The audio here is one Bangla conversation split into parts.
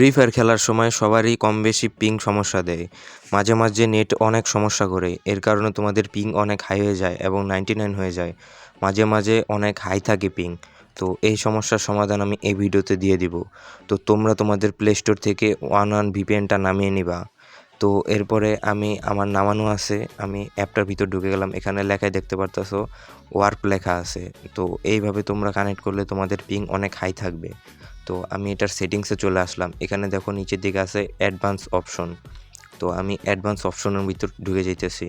ফ্রি ফায়ার খেলার সময় সবারই কম বেশি পিং সমস্যা দেয়। মাঝে মাঝে নেট অনেক সমস্যা করে। এর কারণে তোমাদের পিং অনেক হাই হয়ে যায় এবং নাইনটি নাইন হয়ে যায়। মাঝে মাঝে অনেক হাই থাকে পিং তো এই সমস্যার সমাধান আমি এই ভিডিওতে দিয়ে দিব। তো তোমরা তোমাদের প্লে স্টোর থেকে ওয়ান ওয়ান ভিপিএনটা নামিয়ে নিবা। তো এরপরে আমি, আমার নামানো আছে। আমি অ্যাপটার ভিতর ঢুকে গেলাম। এখানে লেখায় দেখতে পারতেছো ওয়ার্ক লেখা আছে। তো এইভাবে তোমরা কানেক্ট করলে তোমাদের পিং অনেক হাই থাকবে। তো আমি এটার সেটিংসে চলে আসলাম। এখানে দেখো নিচের দিকে আছে অ্যাডভান্স অপশন তো আমি অ্যাডভান্স অপশনের ভিতর ঢুকে যাইতেছি।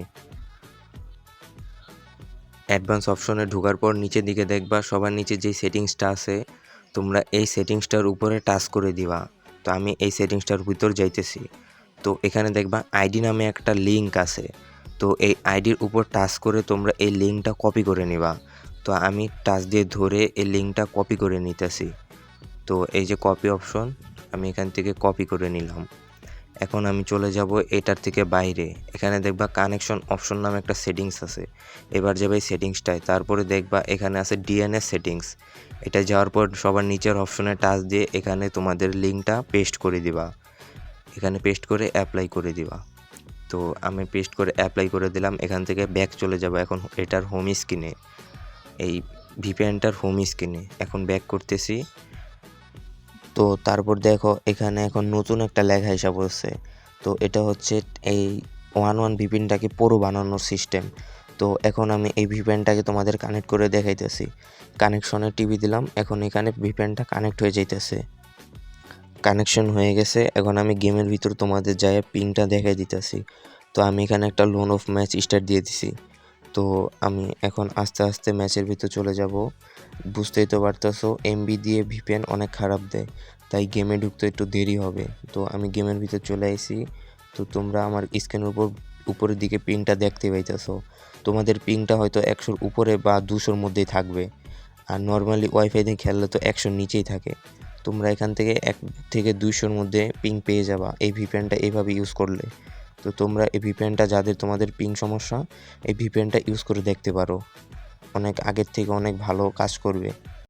অ্যাডভান্স অপশনে ঢোকার পর নিচের দিকে দেখবা সবার নিচে যেই সেটিংসটা আছে, তোমরা এই সেটিংসটার উপরে টাচ করে দিবা। তো আমি এই সেটিংসটার ভিতর যাইতেছি। তো এখানে দেখবা আইডি নামে একটা লিঙ্ক আছে। তো এই আইডির উপর টাচ করে তোমরা এই লিঙ্কটা কপি করে নিবা। তো আমি টাচ দিয়ে ধরে এই লিঙ্কটা কপি করে নিতেছি। তো এই যে কপি অপশন আমি এখান থেকে কপি করে নিলাম। এখন আমি চলে যাব এটার থেকে বাইরে। এখানে দেখবা কানেকশন অপশন নামে একটা সেটিংস আছে। এবার যাবে এই সেটিংসটায় তারপরে দেখবা এখানে আছে ডিএনএস সেটিংস এটা যাওয়ার পর সবার নিচের অপশনে টাচ দিয়ে এখানে তোমাদের লিঙ্কটা পেস্ট করে দিবা। এখানে পেস্ট করে অ্যাপ্লাই করে দিবা। তো আমি পেস্ট করে অ্যাপ্লাই করে দিলাম। এখান থেকে ব্যাক চলে যাব এখন এটার হোম স্ক্রিনে এই ভিপিএনটার হোম স্ক্রিনে এখন ব্যাক করতেছি। তো তারপর দেখো, এখানে এখন নতুন একটা লেখা হিসাব হচ্ছে তো এটা হচ্ছে এই ওয়ান ওয়ান ভিপিনটাকে পুরো বানানোর সিস্টেম। তো এখন আমি এই ভিপিএনটাকে তোমাদের কানেক্ট করে দেখাইতেছি। কানেকশনে টিভি দিলাম, এখন এখানে ভিপিএনটা কানেক্ট হয়ে যাইতেছে। কানেকশন হয়ে গেছে, এখন আমি গেমের ভিতর তোমাদের যায় পিনটা দেখাই দিতেছি। তো আমি এখানে একটা লোন অফ ম্যাচ স্টার্ট দিয়ে দিছি। তো আমি এখন আস্তে আস্তে ম্যাচের ভিতর চলে যাব। বুঝতেই তো পারতেছো এমবি দিয়ে ভিপিএন অনেক খারাপ দেয়, তাই গেমে ঢুকতে একটু দেরি হবে। তো আমি গেমের ভিতর চলে আসি তো তোমরা আমার স্ক্রিনের উপর, উপরের দিকে পিনটা দেখতে পাইতেছো। তোমাদের পিনটা হয়তো একশোর উপরে বা দুশোর মধ্যেই থাকবে। আর নর্মালি ওয়াইফাই দিয়ে খেললে তো একশোর নিচেই থাকে। তোমরা এখান থেকে এক থেকে দুইশোর মধ্যে পিং পেয়ে যাবা, এই ভিপিএনটা এইভাবে ইউজ করলে। তো তোমরা এই ভিপিএনটা যাদের তোমাদের পিং সমস্যা, এই ভিপিএনটা ইউজ করে দেখতে পারো। অনেক আগের থেকে অনেক ভালো কাজ করবে।